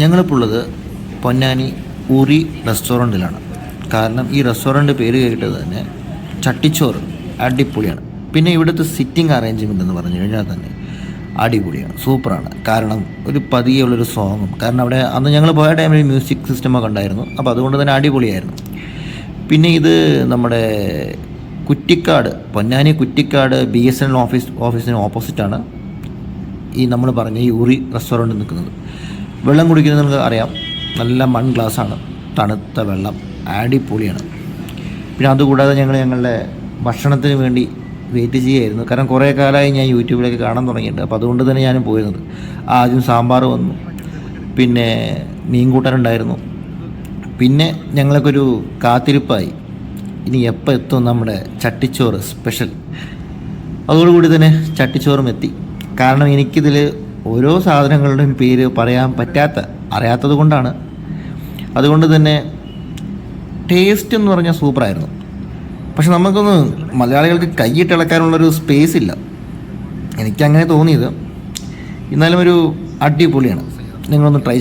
ഞങ്ങളിപ്പോൾ പൊന്നാനി ഊറി റെസ്റ്റോറന്റിലാണ്. കാരണം ഈ റെസ്റ്റോറന്റ് പേര് കേട്ടത് തന്നെ ചട്ടിച്ചോറ് അടിപൊളിയാണ്. പിന്നെ ഇവിടുത്തെ സിറ്റിംഗ് അറേഞ്ച്മെന്റ് എന്ന് പറഞ്ഞു കഴിഞ്ഞാൽ തന്നെ അടിപൊളിയാണ്. സൂപ്പറാണ്. കാരണം ഒരു പതിയെ ഉള്ളൊരു സോങ്ങും കാരണം അവിടെ അന്ന് ഞങ്ങൾ പോയ ടൈമിൽ മ്യൂസിക് സിസ്റ്റമൊക്കെ ഉണ്ടായിരുന്നു. അപ്പോൾ അതുകൊണ്ട് തന്നെ അടിപൊളിയായിരുന്നു. പിന്നെ ഇത് നമ്മുടെ Kuttikkad Ponnani Kuttikkad B S N L office ഓഫീസിന് ഓപ്പോസിറ്റാണ് ഈ നമ്മൾ പറഞ്ഞ ഈ ഊറി റെസ്റ്റോറന്റ് നിൽക്കുന്നത്. വെള്ളം കുടിക്കുന്നത് നിങ്ങൾക്ക് അറിയാം. നല്ല മൺ ഗ്ലാസ്സാണ്. തണുത്ത വെള്ളം. അടിപൊളിയാണ്. പിന്നെ അതുകൂടാതെ ഞങ്ങൾ ഞങ്ങളുടെ ഭക്ഷണത്തിന് വേണ്ടി വെയിറ്റ് ചെയ്യുമായിരുന്നു കാരണം കുറേ കാലമായി ഞാൻ യൂട്യൂബിലൊക്കെ കാണാൻ തുടങ്ങിയിട്ടുണ്ട്. അപ്പോൾ അതുകൊണ്ട് തന്നെ ഞാനും പോയിരുന്നത്. ആദ്യം സാമ്പാർ വന്നു. പിന്നെ മീൻ കൂട്ടാനുണ്ടായിരുന്നു പിന്നെ ഞങ്ങൾക്ക് ഒരു കാത്തിരിപ്പായി. ഇനി എപ്പോൾ എത്തും നമ്മുടെ ചട്ടിച്ചോറ് സ്പെഷ്യൽ. അതോടുകൂടി തന്നെ ചട്ടിച്ചോറും എത്തി. കാരണം എനിക്കിതിൽ ഓരോ സാധനങ്ങളുടെയും പേര് പറയാൻ പറ്റാത്ത അറിയാത്തത് കൊണ്ടാണ്. അതുകൊണ്ട് തന്നെ ടേസ്റ്റ് എന്ന് പറഞ്ഞാൽ സൂപ്പറായിരുന്നു പക്ഷെ നമുക്കൊന്ന് മലയാളികൾക്ക് കൈയിട്ടിളക്കാനുള്ളൊരു സ്പേസ് ഇല്ല. എനിക്കങ്ങനെ തോന്നിയത്. എന്നാലും ഒരു അടിപൊളിയാണ്. നിങ്ങളൊന്ന് ട്രൈ